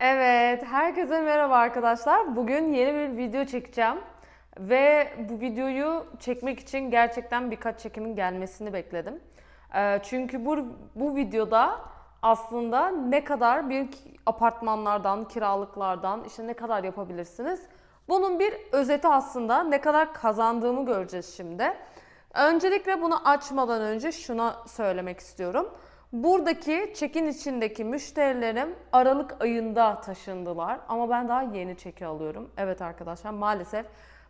Evet, herkese merhaba arkadaşlar. Bugün yeni bir video çekeceğim. Ve bu videoyu çekmek için gerçekten birkaç çekimin gelmesini bekledim. Ee, çünkü bu, bu videoda aslında ne kadar bir apartmanlardan, kiralıklardan işte ne kadar yapabilirsiniz. Bunun bir özeti aslında ne kadar kazandığımı göreceğiz şimdi. Öncelikle bunu açmadan önce şuna söylemek istiyorum. Buradaki çekin içindeki müşterilerim Aralık ayında taşındılar ama ben daha yeni çeki alıyorum. Evet arkadaşlar maalesef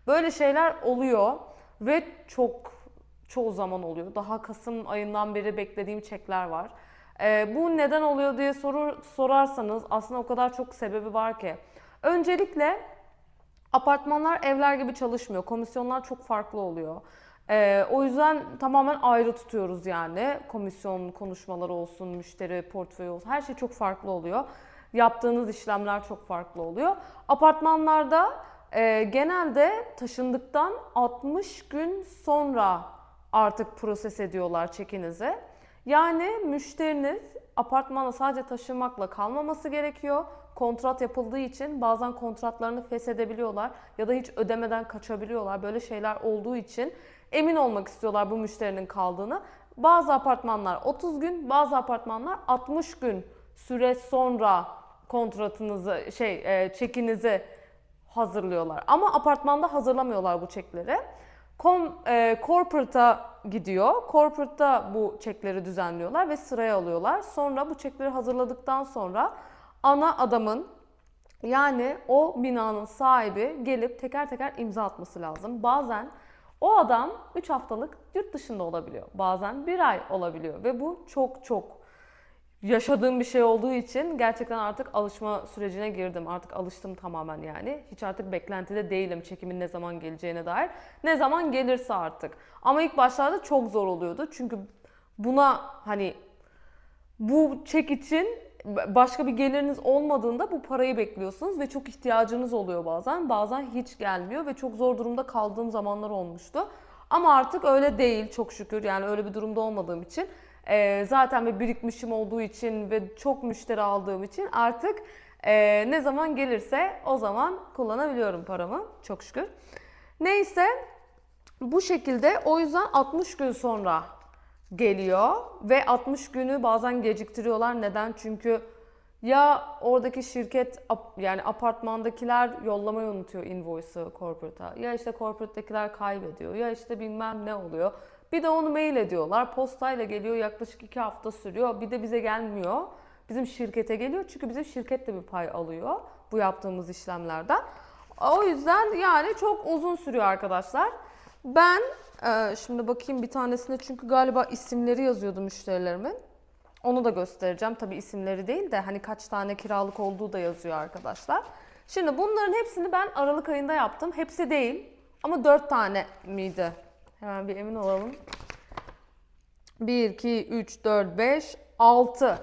böyle şeyler oluyor ve çok çoğu zaman oluyor. Daha Kasım ayından beri beklediğim çekler var. Ee, bu neden oluyor diye sorur, sorarsanız aslında o kadar çok sebebi var ki. Öncelikle Apartmanlar evler gibi çalışmıyor. Komisyonlar çok farklı oluyor. Ee, o yüzden tamamen ayrı tutuyoruz yani. Komisyon konuşmaları olsun, müşteri portföyü olsun. Her şey çok farklı oluyor. Yaptığınız işlemler çok farklı oluyor. Apartmanlarda e, genelde taşındıktan 60 gün sonra artık proses ediyorlar çekinizi. Yani müşteriniz apartmana sadece taşınmakla kalmaması gerekiyor. Kontrat yapıldığı için bazen kontratlarını feshedebiliyorlar ya da hiç ödemeden kaçabiliyorlar. Böyle şeyler olduğu için emin olmak istiyorlar bu müşterinin kaldığını. Bazı apartmanlar 30 gün, bazı apartmanlar 60 gün süre sonra kontratınızı şey e, çekinizi hazırlıyorlar. Ama apartmanda hazırlamıyorlar bu çekleri. Kom, e, corporate'a gidiyor. Corporate'da bu çekleri düzenliyorlar ve sıraya alıyorlar. Sonra bu çekleri hazırladıktan sonra ana adamın yani o binanın sahibi gelip teker teker imza atması lazım. Bazen o adam 3 haftalık yurt dışında olabiliyor. Bazen 1 ay olabiliyor ve bu çok çok yaşadığım bir şey olduğu için gerçekten artık alışma sürecine girdim. Artık alıştım tamamen yani. Hiç artık beklentide değilim çekimin ne zaman geleceğine dair. Ne zaman gelirse artık. Ama ilk başlarda çok zor oluyordu. Çünkü buna hani bu çek için başka bir geliriniz olmadığında bu parayı bekliyorsunuz ve çok ihtiyacınız oluyor bazen. Bazen hiç gelmiyor ve çok zor durumda kaldığım zamanlar olmuştu. Ama artık öyle değil çok şükür yani öyle bir durumda olmadığım için. Ee, zaten bir birikmişim olduğu için ve çok müşteri aldığım için artık e, ne zaman gelirse o zaman kullanabiliyorum paramı çok şükür. Neyse bu şekilde o yüzden 60 gün sonra geliyor ve 60 günü bazen geciktiriyorlar. Neden? Çünkü ya oradaki şirket yani apartmandakiler yollamayı unutuyor invoice'ı corporate'a. Ya işte corporate'dakiler kaybediyor. Ya işte bilmem ne oluyor. Bir de onu mail ediyorlar. Postayla geliyor yaklaşık 2 hafta sürüyor. Bir de bize gelmiyor. Bizim şirkete geliyor. Çünkü bizim şirket de bir pay alıyor bu yaptığımız işlemlerden. O yüzden yani çok uzun sürüyor arkadaşlar. Ben e, şimdi bakayım bir tanesine çünkü galiba isimleri yazıyordu müşterilerimin. Onu da göstereceğim. Tabi isimleri değil de hani kaç tane kiralık olduğu da yazıyor arkadaşlar. Şimdi bunların hepsini ben Aralık ayında yaptım. Hepsi değil ama 4 tane miydi? Hemen bir emin olalım. 1, 2, 3, 4, 5, 6.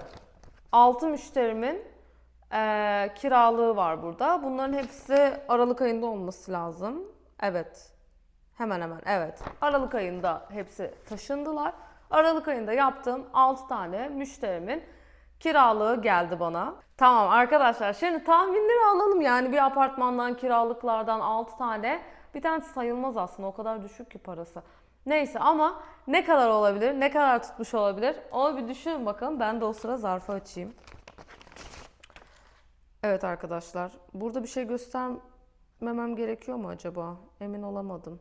6 müşterimin eee, kiralığı var burada. Bunların hepsi Aralık ayında olması lazım. Evet. Hemen hemen evet. Aralık ayında hepsi taşındılar. Aralık ayında yaptığım 6 tane müşterimin kiralığı geldi bana. Tamam arkadaşlar şimdi tahminleri alalım yani bir apartmandan kiralıklardan 6 tane. Bir tanesi sayılmaz aslında o kadar düşük ki parası. Neyse ama ne kadar olabilir, ne kadar tutmuş olabilir onu bir düşünün bakalım. Ben de o sıra zarfı açayım. Evet arkadaşlar burada bir şey göstermemem gerekiyor mu acaba? Emin olamadım.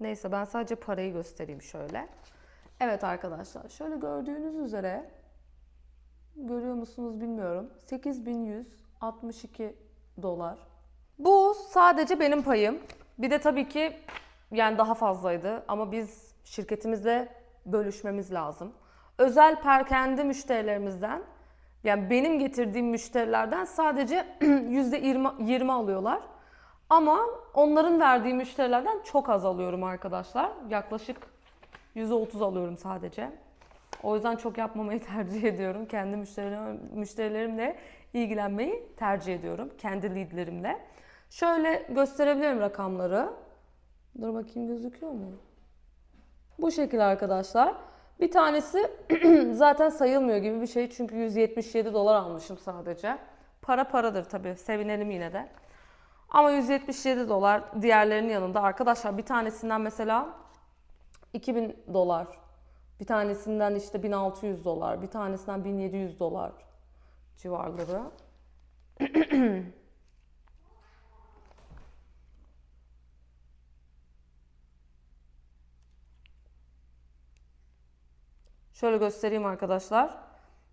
Neyse ben sadece parayı göstereyim şöyle. Evet arkadaşlar şöyle gördüğünüz üzere görüyor musunuz bilmiyorum. 8162 dolar. Bu sadece benim payım. Bir de tabii ki yani daha fazlaydı ama biz şirketimizle bölüşmemiz lazım. Özel perkendi müşterilerimizden yani benim getirdiğim müşterilerden sadece %20 20 alıyorlar. Ama onların verdiği müşterilerden çok az alıyorum arkadaşlar. Yaklaşık %30 alıyorum sadece. O yüzden çok yapmamayı tercih ediyorum. Kendi müşterilerim, müşterilerimle ilgilenmeyi tercih ediyorum. Kendi leadlerimle. Şöyle gösterebilirim rakamları. Dur bakayım gözüküyor mu? Bu şekilde arkadaşlar. Bir tanesi zaten sayılmıyor gibi bir şey çünkü 177 dolar almışım sadece. Para paradır tabii. Sevinelim yine de. Ama 177 dolar diğerlerinin yanında. Arkadaşlar bir tanesinden mesela 2000 dolar. Bir tanesinden işte 1600 dolar. Bir tanesinden 1700 dolar civarları. Şöyle göstereyim arkadaşlar.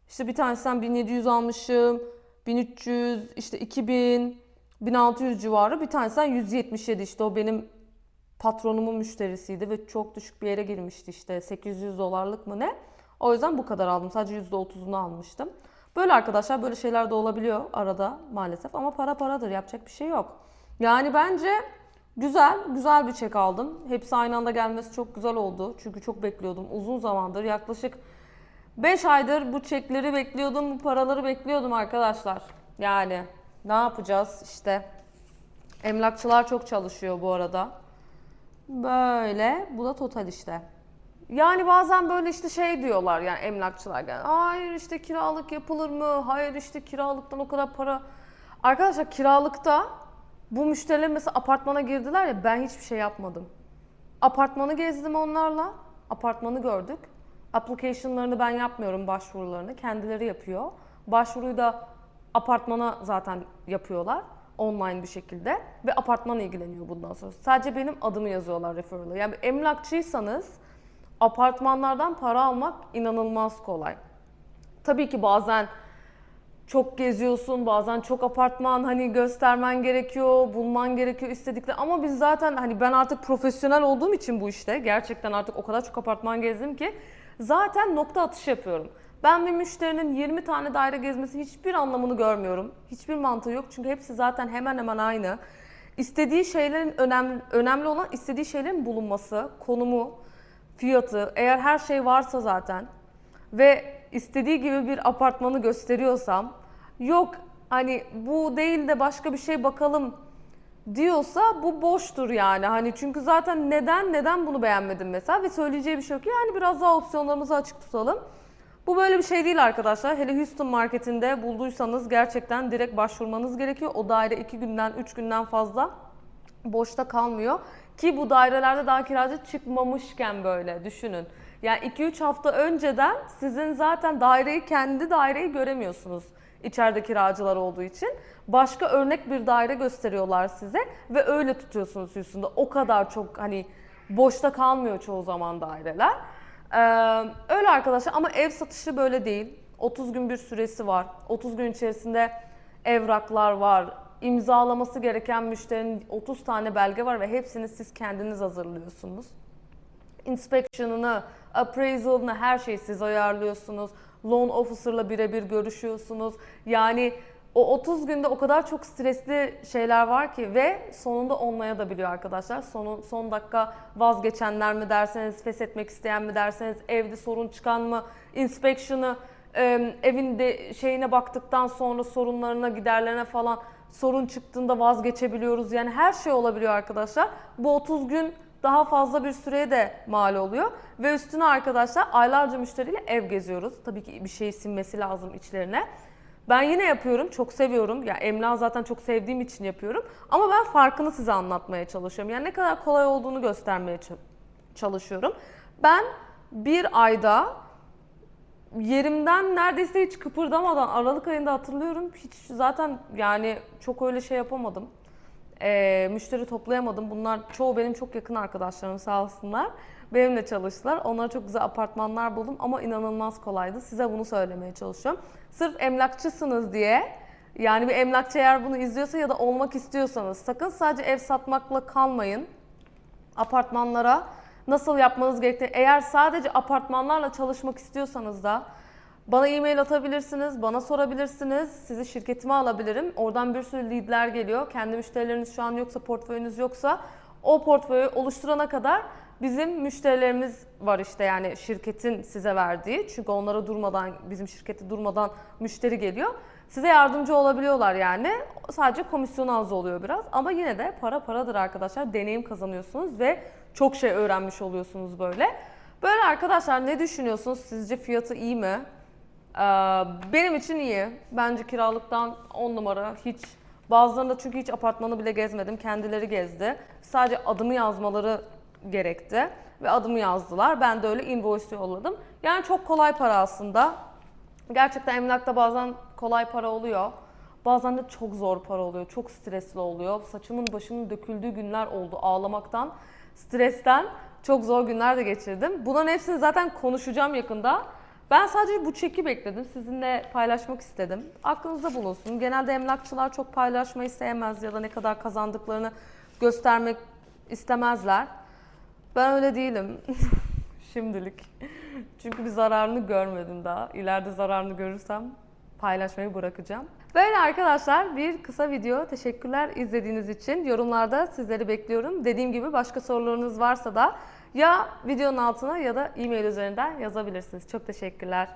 İşte bir tanesinden 1700 almışım. 1300, işte 2000, 1600 civarı. Bir tanesinden 177 işte o benim patronumun müşterisiydi ve çok düşük bir yere girmişti işte 800 dolarlık mı ne. O yüzden bu kadar aldım. Sadece %30'unu almıştım. Böyle arkadaşlar böyle şeyler de olabiliyor arada maalesef ama para paradır yapacak bir şey yok. Yani bence güzel, güzel bir çek aldım. Hepsi aynı anda gelmesi çok güzel oldu. Çünkü çok bekliyordum. Uzun zamandır yaklaşık 5 aydır bu çekleri bekliyordum, bu paraları bekliyordum arkadaşlar. Yani ne yapacağız işte. Emlakçılar çok çalışıyor bu arada. Böyle. Bu da total işte. Yani bazen böyle işte şey diyorlar yani emlakçılar yani hayır işte kiralık yapılır mı? Hayır işte kiralıktan o kadar para. Arkadaşlar kiralıkta bu müşteriler mesela apartmana girdiler ya ben hiçbir şey yapmadım. Apartmanı gezdim onlarla. Apartmanı gördük. Application'larını ben yapmıyorum başvurularını. Kendileri yapıyor. Başvuruyu da apartmana zaten yapıyorlar. Online bir şekilde. Ve apartman ilgileniyor bundan sonra. Sadece benim adımı yazıyorlar referral'a. Yani emlakçıysanız apartmanlardan para almak inanılmaz kolay. Tabii ki bazen çok geziyorsun, bazen çok apartman hani göstermen gerekiyor, bulman gerekiyor istedikleri. Ama biz zaten hani ben artık profesyonel olduğum için bu işte gerçekten artık o kadar çok apartman gezdim ki zaten nokta atışı yapıyorum. Ben bir müşterinin 20 tane daire gezmesi hiçbir anlamını görmüyorum. Hiçbir mantığı yok çünkü hepsi zaten hemen hemen aynı. İstediği şeylerin önemli, önemli olan istediği şeylerin bulunması, konumu, fiyatı, eğer her şey varsa zaten ve istediği gibi bir apartmanı gösteriyorsam yok hani bu değil de başka bir şey bakalım diyorsa bu boştur yani. Hani çünkü zaten neden neden bunu beğenmedim mesela ve söyleyeceği bir şey yok. Yani biraz daha opsiyonlarımızı açık tutalım. Bu böyle bir şey değil arkadaşlar. Hele Houston marketinde bulduysanız gerçekten direkt başvurmanız gerekiyor. O daire 2 günden 3 günden fazla boşta kalmıyor. Ki bu dairelerde daha kiracı çıkmamışken böyle düşünün. Yani 2-3 hafta önceden sizin zaten daireyi kendi daireyi göremiyorsunuz içeride kiracılar olduğu için. Başka örnek bir daire gösteriyorlar size ve öyle tutuyorsunuz üstünde. O kadar çok hani boşta kalmıyor çoğu zaman daireler. Ee, öyle arkadaşlar ama ev satışı böyle değil. 30 gün bir süresi var. 30 gün içerisinde evraklar var. İmzalaması gereken müşterinin 30 tane belge var ve hepsini siz kendiniz hazırlıyorsunuz. Inspection'ını, appraisal'ını her şeyi siz ayarlıyorsunuz. Loan officer'la birebir görüşüyorsunuz. Yani o 30 günde o kadar çok stresli şeyler var ki ve sonunda olmaya da biliyor arkadaşlar. Son, son dakika vazgeçenler mi derseniz, feshetmek isteyen mi derseniz, evde sorun çıkan mı, inspection'ı, evin de şeyine baktıktan sonra sorunlarına, giderlerine falan sorun çıktığında vazgeçebiliyoruz. Yani her şey olabiliyor arkadaşlar. Bu 30 gün daha fazla bir süreye de mal oluyor. Ve üstüne arkadaşlar aylarca müşteriyle ev geziyoruz. Tabii ki bir şey sinmesi lazım içlerine. Ben yine yapıyorum, çok seviyorum. Ya yani emlak zaten çok sevdiğim için yapıyorum. Ama ben farkını size anlatmaya çalışıyorum. Yani ne kadar kolay olduğunu göstermeye çalışıyorum. Ben bir ayda yerimden neredeyse hiç kıpırdamadan Aralık ayında hatırlıyorum. Hiç zaten yani çok öyle şey yapamadım. Ee, müşteri toplayamadım. Bunlar çoğu benim çok yakın arkadaşlarım sağ olsunlar. Benimle çalıştılar. Onlara çok güzel apartmanlar buldum ama inanılmaz kolaydı. Size bunu söylemeye çalışıyorum. Sırf emlakçısınız diye yani bir emlakçı eğer bunu izliyorsa ya da olmak istiyorsanız sakın sadece ev satmakla kalmayın. Apartmanlara nasıl yapmanız gerektiğini eğer sadece apartmanlarla çalışmak istiyorsanız da bana e-mail atabilirsiniz, bana sorabilirsiniz. Sizi şirketime alabilirim. Oradan bir sürü leadler geliyor. Kendi müşterileriniz şu an yoksa, portföyünüz yoksa o portföyü oluşturana kadar bizim müşterilerimiz var işte yani şirketin size verdiği. Çünkü onlara durmadan, bizim şirketi durmadan müşteri geliyor. Size yardımcı olabiliyorlar yani. Sadece komisyon az oluyor biraz. Ama yine de para paradır arkadaşlar. Deneyim kazanıyorsunuz ve çok şey öğrenmiş oluyorsunuz böyle. Böyle arkadaşlar ne düşünüyorsunuz? Sizce fiyatı iyi mi? Ee, benim için iyi. Bence kiralıktan 10 numara hiç. Bazılarında çünkü hiç apartmanı bile gezmedim. Kendileri gezdi. Sadece adımı yazmaları gerekti. Ve adımı yazdılar. Ben de öyle invoice yolladım. Yani çok kolay para aslında. Gerçekten emlakta bazen kolay para oluyor. Bazen de çok zor para oluyor. Çok stresli oluyor. Saçımın başımın döküldüğü günler oldu ağlamaktan, stresten. Çok zor günler de geçirdim. Bunların hepsini zaten konuşacağım yakında. Ben sadece bu çeki bekledim. Sizinle paylaşmak istedim. Aklınızda bulunsun. Genelde emlakçılar çok paylaşmayı sevmez ya da ne kadar kazandıklarını göstermek istemezler. Ben öyle değilim. Şimdilik. Çünkü bir zararını görmedim daha. İleride zararını görürsem paylaşmayı bırakacağım. Böyle arkadaşlar bir kısa video. Teşekkürler izlediğiniz için. Yorumlarda sizleri bekliyorum. Dediğim gibi başka sorularınız varsa da ya videonun altına ya da e-mail üzerinden yazabilirsiniz. Çok teşekkürler.